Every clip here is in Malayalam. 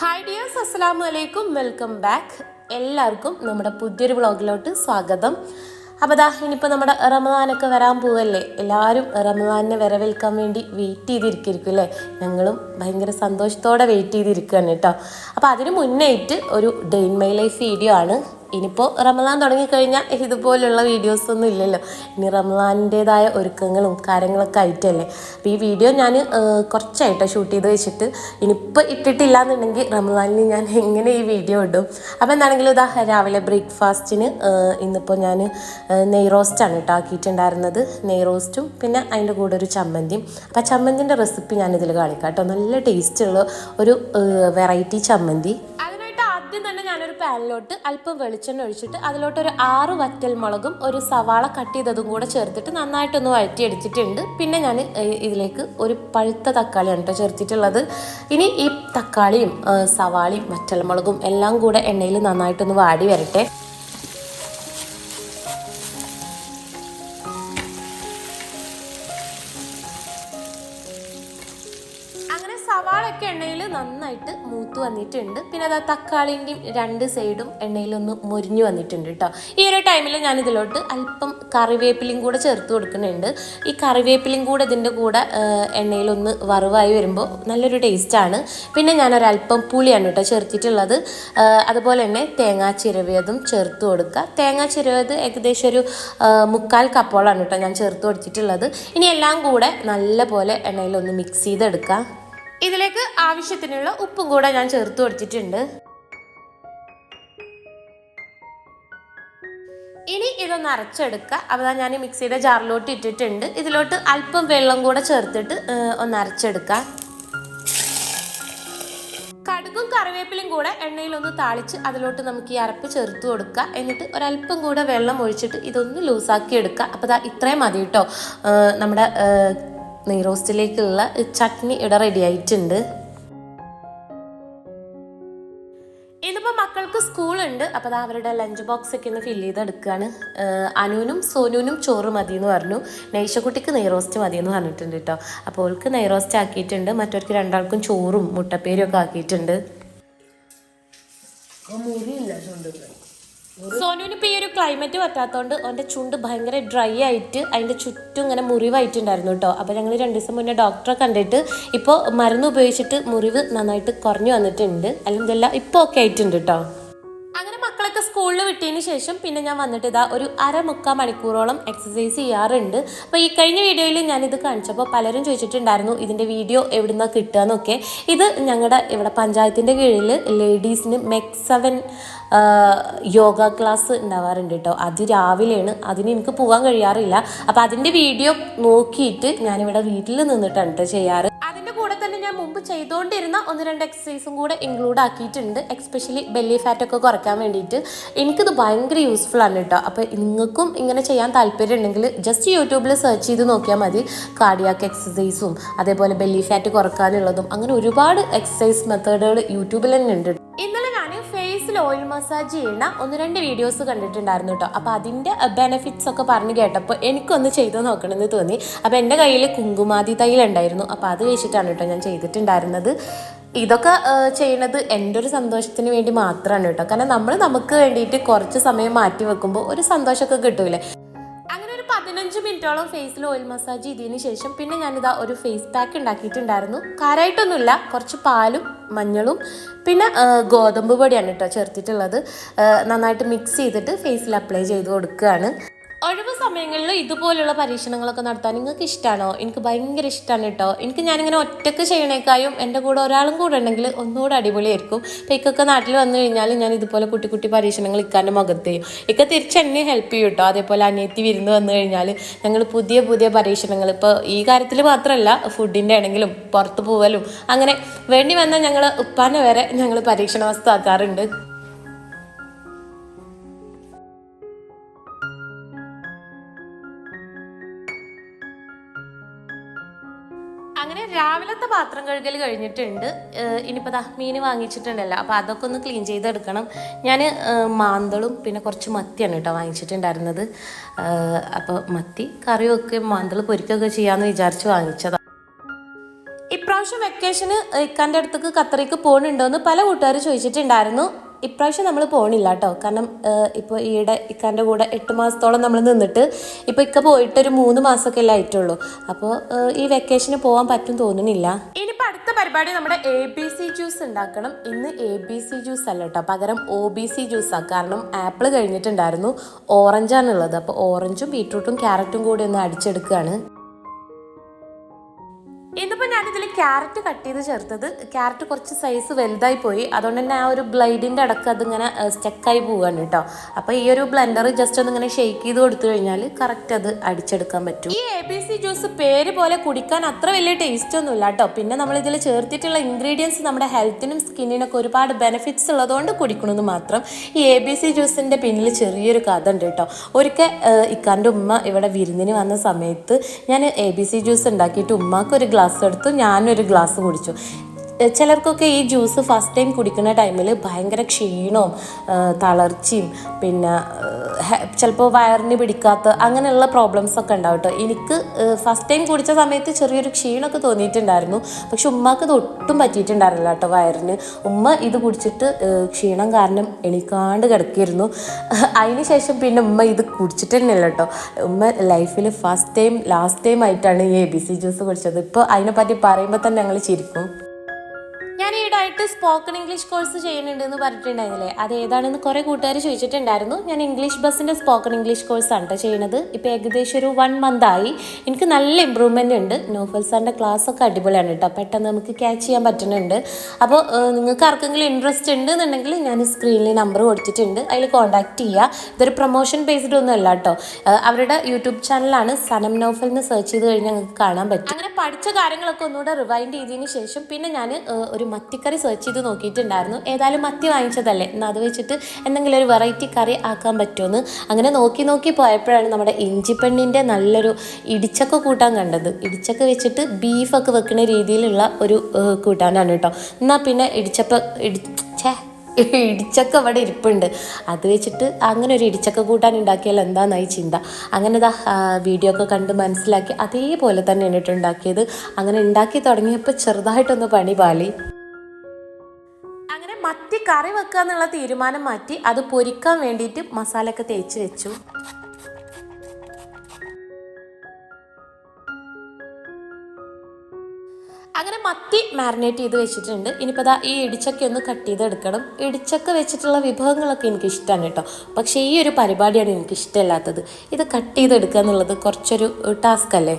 ഹായ് ഡിയേഴ്സ് അസ്സാം വലൈക്കും വെൽക്കം ബാക്ക് എല്ലാവർക്കും നമ്മുടെ പുതിയൊരു വ്ളോഗിലോട്ട് സ്വാഗതം. അപ്പോൾ ദാ ഇനിയിപ്പോൾ നമ്മുടെ റമദാനൊക്കെ വരാൻ പോവല്ലേ? എല്ലാവരും റമദാനിനെ വരവേൽക്കാൻ വേണ്ടി വെയിറ്റ് ചെയ്തിരിക്കും അല്ലേ? ഞങ്ങളും ഭയങ്കര സന്തോഷത്തോടെ വെയിറ്റ് ചെയ്തിരിക്കുകയാണ് കേട്ടോ. അപ്പോൾ അതിന് മുന്നേറ്റ് ഒരു ഡെയിൻ മൈ ലൈഫ് വീഡിയോ ആണ്. ഇനിയിപ്പോൾ റമദാൻ തുടങ്ങിക്കഴിഞ്ഞാൽ ഇതുപോലുള്ള വീഡിയോസൊന്നും ഇല്ലല്ലോ. ഇനി റമദാനിന്റെതായ ഒരുക്കങ്ങളും കാര്യങ്ങളൊക്കെ ആയിട്ടല്ലേ. അപ്പോൾ ഈ വീഡിയോ ഞാൻ കുറച്ചായിട്ടോ ഷൂട്ട് ചെയ്ത് വെച്ചിട്ട്. ഇനിയിപ്പോൾ ഇട്ടിട്ടില്ല എന്നുണ്ടെങ്കിൽ റമദാനിൽ ഞാൻ എങ്ങനെ ഈ വീഡിയോ ഇടും? അപ്പോൾ എന്താണെങ്കിലും ഇതാ രാവിലെ ബ്രേക്ക്ഫാസ്റ്റിന് ഇന്നിപ്പോൾ ഞാൻ നെയ് റോസ്റ്റാണ് കേട്ടോ ആക്കിയിട്ടുണ്ടായിരുന്നത്. നെയ് റോസ്റ്റും പിന്നെ അതിന്റെ കൂടെ ഒരു ചമ്മന്തിയും. അപ്പോൾ ചമ്മന്തിന്റെ റെസിപ്പി ഞാനിതിൽ കാണിക്കാം കേട്ടോ. നല്ല ടേസ്റ്റുള്ള ഒരു വെറൈറ്റി ചമ്മന്തി. പാനിലോട്ട് അല്പം വെളിച്ചെണ്ണ ഒഴിച്ചിട്ട് അതിലോട്ട് ഒരു ആറ് വറ്റൽ മുളകും ഒരു സവാള കട്ട് ചെയ്തതും കൂടെ ചേർത്തിട്ട് നന്നായിട്ടൊന്ന് വഴറ്റിയെടുത്തിട്ടുണ്ട്. പിന്നെ ഞാൻ ഇതിലേക്ക് ഒരു പഴുത്ത തക്കാളിയാണ് കേട്ടോ ചേർത്തിട്ടുള്ളത്. ഇനി ഈ തക്കാളിയും സവാളയും വറ്റൽ മുളകും എല്ലാം കൂടെ എണ്ണയിൽ നന്നായിട്ടൊന്ന് വാടി വരട്ടെ. സവാളൊക്കെ എണ്ണയിൽ നന്നായിട്ട് മൂത്ത് വന്നിട്ടുണ്ട്. പിന്നെ അതാ തക്കാളിന്റെയും രണ്ട് സൈഡും എണ്ണയിലൊന്ന് മുരിഞ്ഞു വന്നിട്ടുണ്ട് കേട്ടോ ഈ ഒരു ടൈമിൽ ഞാൻ ഇതിലോട്ട് അല്പം കറിവേപ്പിലയും കൂടെ ചേർത്ത് കൊടുക്കുന്നുണ്ട്. ഈ കറിവേപ്പിലയും കൂടെ ഇതിന്റെ കൂടെ എണ്ണയിലൊന്ന് വറുവായി വരുമ്പോൾ നല്ലൊരു ടേസ്റ്റാണ് പിന്നെ ഞാനൊരല്പം പുളിയാണ് കേട്ടോ ചേർത്തിട്ടുള്ളത്. അതുപോലെ തന്നെ തേങ്ങാ ചിരവിയതും ചേർത്ത് കൊടുക്കുക. തേങ്ങാ ചിരവിയത് ഏകദേശം ഒരു ആ, മുക്കാൽ കപ്പോളാണ് കേട്ടോ ഞാൻ ചേർത്ത് കൊടുത്തിട്ടുള്ളത്. ഇനി എല്ലാം കൂടെ നല്ല പോലെ എണ്ണയിലൊന്ന് മിക്സ് ചെയ്തെടുക്കുക. ഇതിലേക്ക് ആവശ്യത്തിനുള്ള ഉപ്പും കൂടെ ഞാൻ ചേർത്ത് കൊടുത്തിട്ടുണ്ട്. ഇനി ഇതൊന്ന് അരച്ചെടുക്കുക അപ്പോൾ ഞാൻ മിക്സിയുടെ ജാറിലോട്ട് ഇട്ടിട്ടുണ്ട്. ഇതിലോട്ട് അല്പം വെള്ളം കൂടെ ചേർത്തിട്ട് ഒന്ന് അരച്ചെടുക്കുക കടുകും കറിവേപ്പിലും കൂടെ എണ്ണയിലൊന്ന് താളിച്ച് അതിലോട്ട് നമുക്ക് ഈ അരപ്പ് ചേർത്ത് കൊടുക്കുക എന്നിട്ട് ഒരല്പം കൂടെ വെള്ളം ഒഴിച്ചിട്ട് ഇതൊന്ന് ലൂസാക്കി എടുക്കുക അപ്പോൾ ഇത്രയും മതി കേട്ടോ നമ്മുടെ ഏഹ്, നെയ് റോസ്റ്റിലേക്കുള്ള ചട്നി ഇവിടെ റെഡി ആയിട്ടുണ്ട്. ഇന്നിപ്പോൾ മക്കൾക്ക് സ്കൂളുണ്ട്. അപ്പോൾ അത് അവരുടെ ലഞ്ച് ബോക്സ് ഒക്കെ ഒന്ന് ഫില്ല് ചെയ്തെടുക്കുകയാണ് അനുവിനും സോനുവിനും ചോറ് മതി എന്ന് പറഞ്ഞു. നൈഷക്കുട്ടിക്ക് നെയ് റോസ്റ്റ് മതി എന്ന് പറഞ്ഞിട്ടുണ്ട് കേട്ടോ. അപ്പോൾ അവൾക്ക് നെയ് റോസ്റ്റ് ആക്കിയിട്ടുണ്ട്. മറ്റവർക്ക് രണ്ടാൾക്കും ചോറും മുട്ടപ്പേരും ഒക്കെ ആക്കിയിട്ടുണ്ട് സോനുവിന് ഇപ്പൊ ഈ ഒരു ക്ലൈമറ്റ് പറ്റാത്തതുകൊണ്ട് ഓന്റെ ചുണ്ട് ഭയങ്കര ഡ്രൈ ആയിട്ട് അതിന്റെ ചുറ്റും ഇങ്ങനെ മുറിവായിട്ടുണ്ടായിരുന്നു കേട്ടോ. അപ്പൊ ഞങ്ങൾ രണ്ട് ദിവസം മുന്നേ ഡോക്ടറെ കണ്ടിട്ട് ഇപ്പോൾ മരുന്ന് ഉപയോഗിച്ചിട്ട് മുറിവ് നന്നായിട്ട് കുറഞ്ഞു വന്നിട്ടുണ്ട്. അല്ലെങ്കിൽ ഇപ്പോൾ ഒക്കെ ആയിട്ടുണ്ട് കേട്ടോ. സ്കൂളിൽ വിട്ടതിന് ശേഷം പിന്നെ ഞാൻ വന്നിട്ട് ഇതാ ഒരു അരമുക്കാൽ മണിക്കൂറോളം എക്സസൈസ് ചെയ്യാറുണ്ട്. അപ്പോൾ ഈ കഴിഞ്ഞ വീഡിയോയിൽ ഞാനിത് കാണിച്ചപ്പോൾ പലരും ചോദിച്ചിട്ടുണ്ടായിരുന്നു ഇതിന്റെ വീഡിയോ എവിടുന്നാണ് കിട്ടുക എന്നൊക്കെ ഇത് ഞങ്ങളുടെ ഇവിടെ പഞ്ചായത്തിന്റെ കീഴിൽ ലേഡീസിന് മെക്സവൻ യോഗ ക്ലാസ് ഉണ്ടാവാറുണ്ട് കേട്ടോ അത് രാവിലെയാണ്. അതിന് എനിക്ക് പോകാൻ കഴിയാറില്ല. അപ്പോൾ അതിന്റെ വീഡിയോ നോക്കിയിട്ട് ഞാനിവിടെ വീട്ടിൽ നിന്നിട്ടാണ് കേട്ടോ ചെയ്യാറ്. മുമ്പ് ചെയ്തുകൊണ്ടിരുന്ന ഒന്ന് രണ്ട് എക്സസൈസും കൂടെ ഇൻക്ലൂഡ് ആക്കിയിട്ടുണ്ട്. എക്സ്പെഷ്യലി ബെല്ലി ഫാറ്റൊക്കെ കുറയ്ക്കാൻ വേണ്ടിയിട്ട്. എനിക്കിത് ഭയങ്കര യൂസ്ഫുൾ ആണ് കേട്ടോ അപ്പോൾ നിങ്ങൾക്കും ഇങ്ങനെ ചെയ്യാൻ താല്പര്യം ഉണ്ടെങ്കിൽ ജസ്റ്റ് യൂട്യൂബിൽ സെർച്ച് ചെയ്ത് നോക്കിയാൽ മതി. കാർഡിയാക്ക് എക്സസൈസും അതേപോലെ ബെല്ലി ഫാറ്റ് കുറക്കാനുള്ളതും അങ്ങനെ ഒരുപാട് എക്സസൈസ് മെത്തേഡുകൾ യൂട്യൂബിൽ തന്നെ ഉണ്ട് ഇന്നലെ ഫേസിൽ ഓയിൽ മസാജ് ചെയ്യുന്ന ഒന്ന് രണ്ട് വീഡിയോസ് കണ്ടിട്ടുണ്ടായിരുന്നു കേട്ടോ അപ്പോൾ അതിന്റെ ബെനിഫിറ്റ്സ് ഒക്കെ പറഞ്ഞു കേട്ടപ്പോൾ എനിക്കൊന്ന് ചെയ്ത് നോക്കണമെന്ന് തോന്നി. അപ്പോൾ എന്റെ കയ്യിൽ കുങ്കുമാതി തൈൽ ഉണ്ടായിരുന്നു. അപ്പോൾ അത് വെച്ചിട്ടാണ് കേട്ടോ ഞാൻ ചെയ്തിട്ടുണ്ടായിരുന്നത്. ഇതൊക്കെ ചെയ്യുന്നത് എന്റെ ഒരു സന്തോഷത്തിന് വേണ്ടി മാത്രമാണ് കേട്ടോ കാരണം നമ്മൾ നമുക്ക് വേണ്ടിയിട്ട് കുറച്ച് സമയം മാറ്റി വെക്കുമ്പോൾ ഒരു സന്തോഷമൊക്കെ കിട്ടൂലേ? പതിനഞ്ച് മിനിറ്റോളം ഫേസിൽ ഓയിൽ മസാജ് ചെയ്തതിന് ശേഷം പിന്നെ ഞാനിതാ ഒരു ഫേസ് പാക്ക് ഉണ്ടാക്കിയിട്ടുണ്ടായിരുന്നു. കാരായിട്ടൊന്നുമില്ല കുറച്ച് പാലും മഞ്ഞളും പിന്നെ ഗോതമ്പ് പൊടിയാണ് കേട്ടോ ചേർത്തിട്ടുള്ളത്. നന്നായിട്ട് മിക്സ് ചെയ്തിട്ട് ഫേസിൽ അപ്ലൈ ചെയ്ത് കൊടുക്കുകയാണ്. ഒഴിവ് സമയങ്ങളിൽ ഇതുപോലുള്ള പരീക്ഷണങ്ങളൊക്കെ നടത്താൻ നിങ്ങൾക്ക് ഇഷ്ടമാണോ എനിക്ക് ഭയങ്കര ഇഷ്ടമാണ് കേട്ടോ. എനിക്ക് ഞാനിങ്ങനെ ഒറ്റയ്ക്ക് ചെയ്യണേക്കായും എന്റെ കൂടെ ഒരാളും കൂടെ ഉണ്ടെങ്കിൽ ഒന്നുകൂടെ അടിപൊളിയായിരിക്കും. അപ്പം ഇക്കൊക്കെ നാട്ടിൽ വന്നു കഴിഞ്ഞാൽ ഞാൻ ഇതുപോലെ കുട്ടി കുട്ടി പരീക്ഷണങ്ങൾ ഇക്കാന്റെ മുഖത്ത് ചെയ്യും. ഇക്ക തിരിച്ച് എന്നെ ഹെൽപ്പ് ചെയ്യും കേട്ടോ. അതേപോലെ അനിയത്തി വിരുന്ന് വന്നു കഴിഞ്ഞാൽ ഞങ്ങൾ പുതിയ പുതിയ പരീക്ഷണങ്ങൾ. ഇപ്പോൾ ഈ കാര്യത്തിൽ മാത്രമല്ല ഫുഡിന്റെ ആണെങ്കിലും പുറത്ത് പോവലും. അങ്ങനെ വേണ്ടി വന്നാൽ ഞങ്ങൾ ഉപ്പാനെ വരെ ഞങ്ങൾ പരീക്ഷണ വസ്തു ആക്കാറുണ്ട്. പാത്രം കഴുകൽ കഴിഞ്ഞിട്ടുണ്ട്. ഇനിയിപ്പോൾ ദാ മീൻ വാങ്ങിച്ചിട്ടുണ്ടല്ലോ. അപ്പോൾ അതൊക്കെ ഒന്ന് ക്ലീൻ ചെയ്തെടുക്കണം. ഞാൻ മാന്തളും പിന്നെ കുറച്ച് മത്തിയാണ് കേട്ടോ വാങ്ങിച്ചിട്ടുണ്ടായിരുന്നത്. അപ്പോൾ മത്തി കറിയൊക്കെ മാന്തൾ പൊരിക്കുകയൊക്കെ ചെയ്യാമെന്ന് വിചാരിച്ച് വാങ്ങിച്ചതാണ് ഇപ്രാവശ്യം വെക്കേഷന് ഇക്കാന്റെ അടുത്തേക്ക് ഖത്തറിക്ക് പോകുന്നുണ്ടോ എന്ന് പല കൂട്ടുകാർ ചോദിച്ചിട്ടുണ്ടായിരുന്നു. ഇപ്രാവശ്യം നമ്മൾ പോകണില്ല കേട്ടോ കാരണം ഇപ്പോൾ ഈയിടെ ഇക്കാന്റെ കൂടെ എട്ട് മാസത്തോളം നമ്മൾ നിന്നിട്ട് ഇപ്പോൾ ഇക്ക പോയിട്ട് ഒരു മൂന്ന് മാസമൊക്കെ അല്ലേ ആയിട്ടുള്ളൂ. അപ്പോൾ ഈ വെക്കേഷന് പോകാൻ പറ്റും തോന്നുന്നില്ല. ഇനിയിപ്പോൾ അടുത്ത പരിപാടി നമ്മുടെ എ ബി സി ജ്യൂസ് ഉണ്ടാക്കണം. ഇന്ന് എ ബി സി ജ്യൂസ് അല്ല കേട്ടോ പകരം ഒ ബി സി ജ്യൂസാണ് കാരണം ആപ്പിൾ കഴിഞ്ഞിട്ടുണ്ടായിരുന്നു. ഓറഞ്ചാണുള്ളത് അപ്പോൾ ഓറഞ്ചും ബീട്രൂട്ടും ക്യാരറ്റും കൂടി ഒന്ന് അടിച്ചെടുക്കുകയാണ് ക്യാരറ്റ് കട്ട് ചെയ്ത് ചേർത്തത്. ക്യാരറ്റ് കുറച്ച് സൈസ് വലുതായി പോയി. അതുകൊണ്ട് തന്നെ ആ ഒരു ബ്ലൈഡിന്റെ അടക്കം അതിങ്ങനെ സ്റ്റക്കായി പോവുകയാണ് കേട്ടോ. അപ്പോൾ ഈ ഒരു ബ്ലെൻഡർ ജസ്റ്റ് ഒന്ന് ഇങ്ങനെ ഷെയ്ക്ക് ചെയ്ത് കൊടുത്തു കഴിഞ്ഞാൽ കറക്റ്റ് അത് അടിച്ചെടുക്കാൻ പറ്റും. ഈ എ ബി സി ജ്യൂസ് പേര് പോലെ കുടിക്കാൻ അത്ര വലിയ ടേസ്റ്റ് ഒന്നും ഇല്ല കേട്ടോ. പിന്നെ നമ്മൾ ഇതിൽ ചേർത്തിട്ടുള്ള ഇൻഗ്രീഡിയൻസ് നമ്മുടെ ഹെൽത്തിനും സ്കിന്നിനൊക്കെ ഒരുപാട് ബെനിഫിറ്റ്സ് ഉള്ളതുകൊണ്ട് കുടിക്കണമെന്ന് മാത്രം ഈ എ ബി സി ജ്യൂസിന്റെ പിന്നിൽ ചെറിയൊരു കഥ ഉണ്ട് കേട്ടോ. ഒരിക്കൽ ഇക്കാന്റെ ഉമ്മ ഇവിടെ വിരുന്നിന് വന്ന സമയത്ത് ഞാൻ എ ബി സി ജ്യൂസ് ഉണ്ടാക്കിയിട്ട് ഉമ്മാക്ക് ഒരു ഗ്ലാസ് എടുത്തു. ഞാനൊരു ഗ്ലാസ് കുടിച്ചു. ചിലർക്കൊക്കെ ഈ ജ്യൂസ് ഫസ്റ്റ് ടൈം കുടിക്കുന്ന ടൈമിൽ ഭയങ്കര ക്ഷീണവും തളർച്ചയും പിന്നെ ചിലപ്പോൾ വയറിന് പിടിക്കാത്ത അങ്ങനെയുള്ള പ്രോബ്ലംസ് ഒക്കെ ഉണ്ടാവും കേട്ടോ എനിക്ക് ഫസ്റ്റ് ടൈം കുടിച്ച സമയത്ത് ചെറിയൊരു ക്ഷീണമൊക്കെ തോന്നിയിട്ടുണ്ടായിരുന്നു. പക്ഷെ ഉമ്മാക്ക് ഇത് ഒട്ടും പറ്റിയിട്ടുണ്ടായിരുന്നില്ല കേട്ടോ വയറിന്. ഉമ്മ ഇത് കുടിച്ചിട്ട് ക്ഷീണം കാരണം എണീക്കാണ്ട് കിടക്കിയിരുന്നു. അതിന് ശേഷം പിന്നെ ഉമ്മ ഇത് കുടിച്ചിട്ട് തന്നെയല്ല കേട്ടോ ഉമ്മ ലൈഫിൽ ഫസ്റ്റ് ടൈം ലാസ്റ്റ് ടൈം ആയിട്ടാണ് ഈ എ ബി സി ജ്യൂസ് കുടിച്ചത്. ഇപ്പോൾ അതിനെപ്പറ്റി പറയുമ്പോൾ തന്നെ ഞങ്ങൾ ചിരിക്കും. ഞാൻ സ്പോക്കൺ ഇംഗ്ലീഷ് കോഴ്സ് ചെയ്യുന്നുണ്ട് എന്ന് പറഞ്ഞിട്ടുണ്ടായിരുന്നില്ലേ? അത് ഏതാണെന്ന് കുറേ കൂട്ടുകാർ ചോദിച്ചിട്ടുണ്ടായിരുന്നു. ഞാൻ ഇംഗ്ലീഷ് ബസ്സിന്റെ സ്പോക്കൺ ഇംഗ്ലീഷ് കോഴ്സ് ആണ് കേട്ടോ ചെയ്യുന്നത്. ഇപ്പോൾ ഏകദേശം ഒരു വൺ മന്ത് ആയി. എനിക്ക് നല്ല ഇമ്പ്രൂവ്മെന്റ് ഉണ്ട്. നോഫൽ സാറിന്റെ ക്ലാസ് ഒക്കെ അടിപൊളിയാണ് കേട്ടോ പെട്ടെന്ന് നമുക്ക് ക്യാച്ച് ചെയ്യാൻ പറ്റുന്നുണ്ട്. അപ്പോൾ നിങ്ങൾക്ക് ആർക്കെങ്കിലും ഇൻട്രസ്റ്റ് ഉണ്ട് എന്നുണ്ടെങ്കിൽ ഞാൻ സ്ക്രീനിൽ നമ്പർ കൊടുത്തിട്ടുണ്ട്. അതിൽ കോൺടാക്റ്റ് ചെയ്യുക ഇതൊരു പ്രൊമോഷൻ ബേസ്ഡ് ഒന്നും അല്ല കേട്ടോ അവരുടെ യൂട്യൂബ് ചാനലാണ് സനം നോഫൽ എന്ന് സെർച്ച് ചെയ്ത് കഴിഞ്ഞാൽ നിങ്ങൾക്ക് കാണാൻ പറ്റും. അങ്ങനെ പഠിച്ച കാര്യങ്ങളൊക്കെ ഒന്നുകൂടെ റിവൈൻഡ് ചെയ്തതിന് ശേഷം പിന്നെ ഞാൻ ഒരു മത്തിക്കറി സെർച്ച് ചെയ്ത് നോക്കിയിട്ടുണ്ടായിരുന്നു. ഏതായാലും മത്തി വാങ്ങിച്ചതല്ലേ? എന്നാൽ അത് വെച്ചിട്ട് എന്തെങ്കിലും ഒരു വെറൈറ്റി കറി ആക്കാൻ പറ്റുമെന്ന് അങ്ങനെ നോക്കി നോക്കി പോയപ്പോഴാണ് നമ്മുടെ ഇഞ്ചിപ്പെണ്ണിന്റെ നല്ലൊരു ഇടിച്ചക്ക കൂട്ടാൻ കണ്ടത്. ഇടിച്ചക്ക വെച്ചിട്ട് ബീഫൊക്കെ വെക്കുന്ന രീതിയിലുള്ള ഒരു കൂട്ടാനാണ് കേട്ടോ. എന്നാൽ പിന്നെ ഇടിച്ചപ്പ ഇടി ഛേ ഇടിച്ചക്ക അവിടെ ഇരിപ്പുണ്ട്. അത് വെച്ചിട്ട് അങ്ങനെ ഒരു ഇടിച്ചക്ക കൂട്ടാൻ ഉണ്ടാക്കിയാൽ എന്താണെന്നായി ചിന്ത. അങ്ങനെ ഇതാ വീഡിയോ ഒക്കെ കണ്ട് മനസ്സിലാക്കി അതേപോലെ തന്നെ ഉണ്ടാക്കിയത്. അങ്ങനെ ഉണ്ടാക്കി തുടങ്ങിയപ്പോൾ ചെറുതായിട്ടൊന്ന് പണി പാളി. മത്തി കറി വെക്കുക എന്നുള്ള തീരുമാനം മാറ്റി അത് പൊരിക്കാൻ വേണ്ടിയിട്ട് മസാലയൊക്കെ തേച്ച് വെച്ചു. അങ്ങനെ മത്തി മാരിനേറ്റ് ചെയ്ത് വെച്ചിട്ടുണ്ട്. ഇനിയിപ്പോൾ ദാ ഈ ഇടിച്ചക്ക ഒന്ന് കട്ട് ചെയ്ത് എടുക്കണം. ഇടിച്ചക്ക വെച്ചിട്ടുള്ള വിഭവങ്ങളൊക്കെ എനിക്ക് ഇഷ്ടമാണ് കേട്ടോ. പക്ഷേ ഈ ഒരു പരിപാടിയാണ് എനിക്ക് ഇഷ്ടമില്ലാത്തത് ഇത് കട്ട് ചെയ്തെടുക്കുക എന്നുള്ളത് കുറച്ചൊരു ടാസ്ക് അല്ലേ?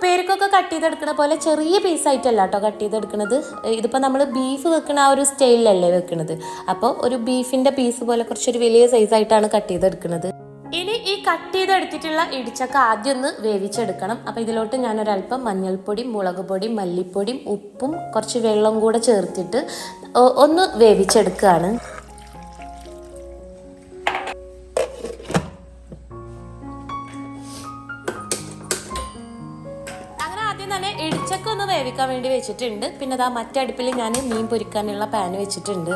ഉപ്പേരിക്കൊക്കെ കട്ട് ചെയ്തെടുക്കുന്ന പോലെ ചെറിയ പീസായിട്ടല്ല കേട്ടോ കട്ട് ചെയ്തെടുക്കുന്നത് ഇതിപ്പോൾ നമ്മൾ ബീഫ് വെക്കുന്ന ആ ഒരു സ്റ്റൈലിലല്ലേ വെക്കുന്നത് അപ്പോൾ ഒരു ബീഫിന്റെ പീസ് പോലെ കുറച്ചൊരു വലിയ സൈസായിട്ടാണ് കട്ട് ചെയ്തെടുക്കുന്നത് ഇനി ഈ കട്ട് ചെയ്തെടുത്തിട്ടുള്ള ഇടിച്ചക്ക ആദ്യം ഒന്ന് വേവിച്ചെടുക്കണം. അപ്പോൾ ഇതിലോട്ട് ഞാനൊരല്പം മഞ്ഞൾപ്പൊടി മുളക് പൊടി മല്ലിപ്പൊടിയും ഉപ്പും കുറച്ച് വെള്ളം കൂടെ ചേർത്തിട്ട് ഒന്ന് വേവിച്ചെടുക്കുകയാണ് വേവിക്കാൻ വേണ്ടി വെച്ചിട്ടുണ്ട്. പിന്നെ അതാ മറ്റടുപ്പിൽ ഞാൻ മീൻ പൊരിക്കാനുള്ള പാൻ വെച്ചിട്ടുണ്ട്.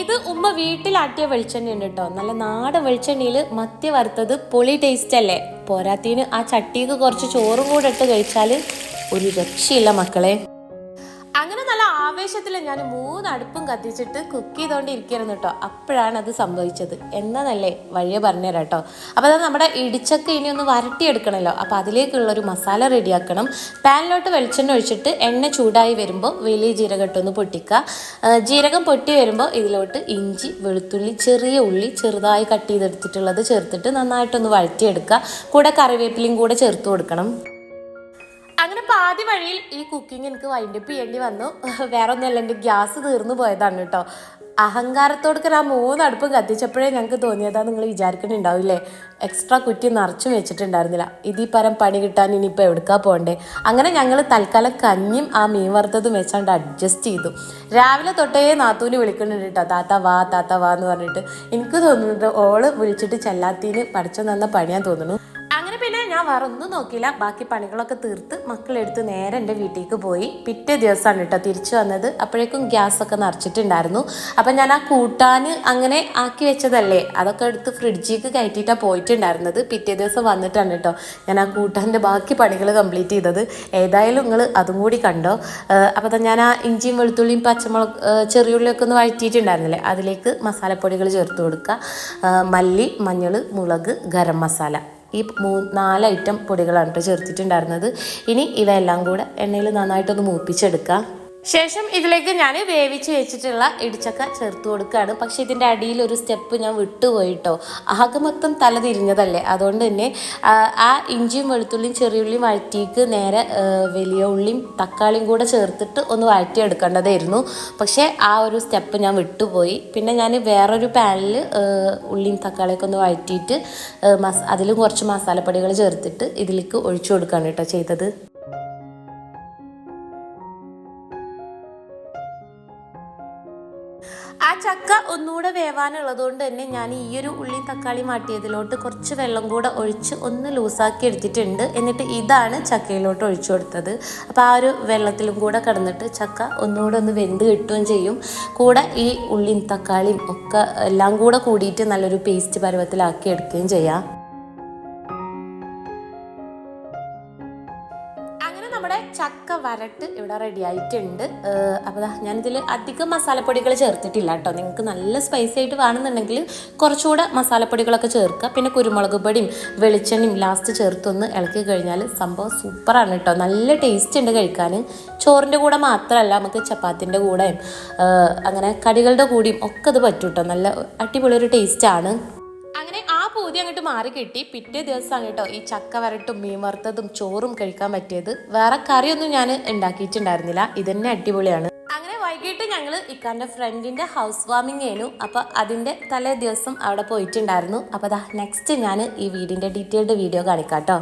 ഇത് ഉമ്മ വീട്ടിലാട്ടിയ വെളിച്ചെണ്ണ ഉണ്ട് കേട്ടോ. നല്ല നാടൻ വെളിച്ചെണ്ണയിൽ മത്തി വറുത്തത് പൊളി ടേസ്റ്റ് അല്ലേ? പോരാത്തിന് ആ ചട്ടിക്ക് കുറച്ച് ചോറും കൂടെ ഇട്ട് കഴിച്ചാൽ ഒരു രക്ഷയില്ല മക്കളെ. നല്ല ആവേശത്തിൽ ഞാൻ മൂന്ന് അടുപ്പും കത്തിച്ചിട്ട് കുക്ക് ചെയ്തുകൊണ്ടിരിക്കുകയായിരുന്നു കേട്ടോ അപ്പോഴാണ് അത് സംഭവിച്ചത്. എന്നതല്ലേ വഴിയെ പറഞ്ഞുതരാം കേട്ടോ അപ്പോൾ അത് നമ്മുടെ ഇടിച്ചക്ക ഇനി ഒന്ന് വരട്ടിയെടുക്കണമല്ലോ അപ്പോൾ അതിലേക്കുള്ള ഒരു മസാല റെഡിയാക്കണം. പാനിലോട്ട് വെളിച്ചെണ്ണ ഒഴിച്ചിട്ട് എണ്ണ ചൂടായി വരുമ്പോൾ വലിയ ജീരകം ഇട്ടൊന്ന് പൊട്ടിക്കുക ജീരകം പൊട്ടി വരുമ്പോൾ ഇതിലോട്ട് ഇഞ്ചി വെളുത്തുള്ളി ചെറിയ ഉള്ളി ചെറുതായി കട്ട് ചെയ്തെടുത്തിട്ടുള്ളത് ചേർത്തിട്ട് നന്നായിട്ടൊന്ന് വഴറ്റിയെടുക്കുക. കൂടെ കറിവേപ്പിലയും കൂടെ ചേർത്ത് കൊടുക്കണം. അങ്ങനെ പാതി വഴിയിൽ ഈ കുക്കിംഗ് എനിക്ക് വൈൻഡപ്പ് ചെയ്യേണ്ടി വന്നു. വേറെ ഒന്നുമല്ല എന്റെ ഗ്യാസ് തീർന്നു പോയതാണ് കേട്ടോ. അഹങ്കാരത്തോടൊക്കെ ആ മൂന്ന് അടുപ്പും കത്തിച്ചപ്പോഴേ ഞങ്ങൾക്ക് തോന്നിയതാ നിങ്ങൾ വിചാരിക്കുന്നുണ്ടാവില്ലേ? എക്സ്ട്രാ കുറ്റി നിറച്ചും വെച്ചിട്ടുണ്ടായിരുന്നില്ല. ഇതിൽ പരം പണി കിട്ടാൻ ഇനിയിപ്പോൾ എവിടുക്കാ പോകണ്ടേ? അങ്ങനെ ഞങ്ങൾ തൽക്കാലം കഞ്ഞിയും ആ മീൻ വറുത്തതും വെച്ചാണ്ട് അഡ്ജസ്റ്റ് ചെയ്തു. രാവിലെ തൊട്ടേ നാത്തൂന് വിളിക്കുന്നുണ്ട് കേട്ടോ. താത്ത വാ താത്ത വാ എന്ന് പറഞ്ഞിട്ട്. എനിക്ക് തോന്നുന്നത് ഓൾ വിളിച്ചിട്ട് ചെല്ലാത്തീന് പഠിച്ചു തന്ന പണിയാൻ തോന്നുന്നു. പിന്നെ ഞാൻ വേറെ ഒന്നും നോക്കിയില്ല. ബാക്കി പണികളൊക്കെ തീർത്ത് മക്കളെടുത്ത് നേരെ എന്റെ വീട്ടിലേക്ക് പോയി. പിറ്റേ ദിവസമാണ് കേട്ടോ തിരിച്ചു വന്നത്. അപ്പോഴേക്കും ഗ്യാസ് ഒക്കെ നിറച്ചിട്ടുണ്ടായിരുന്നു. അപ്പം ഞാൻ ആ കൂട്ടാൻ അങ്ങനെ ആക്കി വെച്ചതല്ലേ? അതൊക്കെ എടുത്ത് ഫ്രിഡ്ജിലേക്ക് കയറ്റിയിട്ടാണ് പോയിട്ടുണ്ടായിരുന്നത്. പിറ്റേ ദിവസം വന്നിട്ടാണ് കേട്ടോ ഞാൻ ആ കൂട്ടാന്റെ ബാക്കി പണികൾ കംപ്ലീറ്റ് ചെയ്തത്. ഏതായാലും നിങ്ങൾ അതും കൂടി കണ്ടോ. അപ്പോൾ ഞാൻ ആ ഇഞ്ചിയും വെളുത്തുള്ളിയും പച്ചമുളക് ചെറിയുള്ളിയൊക്കെ ഒന്ന് വഴറ്റിയിട്ടുണ്ടായിരുന്നില്ലേ? അതിലേക്ക് മസാലപ്പൊടികൾ ചേർത്ത് കൊടുക്കുക. മല്ലി മഞ്ഞൾ മുളക് ഗരം മസാല. ഈ മൂ നാല് ഐറ്റം പൊടികളാണ് കേട്ടോ ചേർത്തിട്ടുണ്ടായിരുന്നത്. ഇനി ഇവയെല്ലാം കൂടെ എണ്ണയിൽ നന്നായിട്ടൊന്ന് മൂപ്പിച്ചെടുക്കാം. ശേഷം ഇതിലേക്ക് ഞാൻ വേവിച്ച് വെച്ചിട്ടുള്ള ഇടിച്ചക്ക ചേർത്ത് കൊടുക്കുകയാണ്. പക്ഷേ ഇതിന്റെ അടിയിൽ ഒരു സ്റ്റെപ്പ് ഞാൻ വിട്ടുപോയിട്ടോ. ആകെ മൊത്തം തല തിരിഞ്ഞതല്ലേ? അതുകൊണ്ട് തന്നെ ആ, ഇഞ്ചിയും വെളുത്തുള്ളിയും ചെറിയ ഉള്ളിയും വഴറ്റിക്ക് നേരെ വലിയ ഉള്ളിയും തക്കാളിയും കൂടെ ചേർത്തിട്ട് ഒന്ന് വഴറ്റി എടുക്കേണ്ടതായിരുന്നു പക്ഷേ ആ ഒരു സ്റ്റെപ്പ് ഞാൻ വിട്ടുപോയി. പിന്നെ ഞാൻ വേറൊരു പാനിൽ ഉള്ളിയും തക്കാളിയൊക്കെ ഒന്ന് വഴറ്റിയിട്ട് മസ് അതിലും കുറച്ച് മസാലപ്പൊടികൾ ചേർത്തിട്ട് ഇതിലേക്ക് ഒഴിച്ചു കൊടുക്കുകയാണ് കേട്ടോ ചെയ്തത്. ചക്ക ഒന്നുകൂടെ വേവാനുള്ളത് കൊണ്ട് തന്നെ ഞാൻ ഈ ഒരു ഉള്ളിയും തക്കാളി മാറ്റിയതിലോട്ട് കുറച്ച് വെള്ളം കൂടെ ഒഴിച്ച് ഒന്ന് ലൂസാക്കി എടുത്തിട്ടുണ്ട്. എന്നിട്ട് ഇതാണ് ചക്കയിലോട്ട് ഒഴിച്ചു കൊടുത്തത്. അപ്പോൾ ആ ഒരു വെള്ളത്തിലും കൂടെ കടന്നിട്ട് ചക്ക ഒന്നുകൂടെ ഒന്ന് വെന്ത് കിട്ടുകയും ചെയ്യും. കൂടെ ഈ ഉള്ളിയും തക്കാളിയും ഒക്കെ എല്ലാം കൂടെ കൂടിയിട്ട് നല്ലൊരു പേസ്റ്റ് പരുവത്തിലാക്കി എടുക്കുകയും ചെയ്യാം. വരട്ട് ഇവിടെ റെഡി ആയിട്ടുണ്ട്. അപ്പോൾ ഞാനിതിൽ അധികം മസാലപ്പൊടികൾ ചേർത്തിട്ടില്ല കേട്ടോ. നിങ്ങൾക്ക് നല്ല സ്പൈസി ആയിട്ട് വേണമെന്നുണ്ടെങ്കിൽ കുറച്ചുകൂടെ മസാലപ്പൊടികളൊക്കെ ചേർക്കുക. പിന്നെ കുരുമുളക് പൊടിയും വെളിച്ചെണ്ണയും ലാസ്റ്റ് ചേർത്തൊന്ന് ഇളക്കി കഴിഞ്ഞാൽ സംഭവം സൂപ്പറാണ് കേട്ടോ. നല്ല ടേസ്റ്റ് ഉണ്ട് കഴിക്കാൻ ചോറിന്റെ കൂടെ മാത്രമല്ല നമുക്ക് ചപ്പാത്തിന്റെ കൂടെയും അങ്ങനെ കടികളുടെ കൂടിയും ഒക്കെ ഇത് പറ്റും കേട്ടോ നല്ല അടിപൊളി ഒരു ടേസ്റ്റാണ് ആ അങ്ങോട്ട് മാറി കിട്ടി. പിറ്റേ ദിവസമാണ് കേട്ടോ ഈ ചക്ക വരട്ടും മീൻ വറുത്തതും ചോറും കഴിക്കാൻ പറ്റിയത്. വേറെ കറിയൊന്നും ഞാൻ ഉണ്ടാക്കിയിട്ടുണ്ടായിരുന്നില്ല. ഇതന്നെ അടിപൊളിയാണ്. അങ്ങനെ വൈകിട്ട് ഞങ്ങൾ ഇക്കാന്റെ ഫ്രണ്ടിന്റെ ഹൗസ് വാമിംഗ് ആയിരുന്നു അപ്പോൾ അതിന്റെ തലേ ദിവസം അവിടെ പോയിട്ടുണ്ടായിരുന്നു. അപ്പോൾ ദാ നെക്സ്റ്റ് ഞാൻ ഈ വീടിന്റെ ഡീറ്റെയിൽഡ് വീഡിയോ കാണിക്കാം കേട്ടോ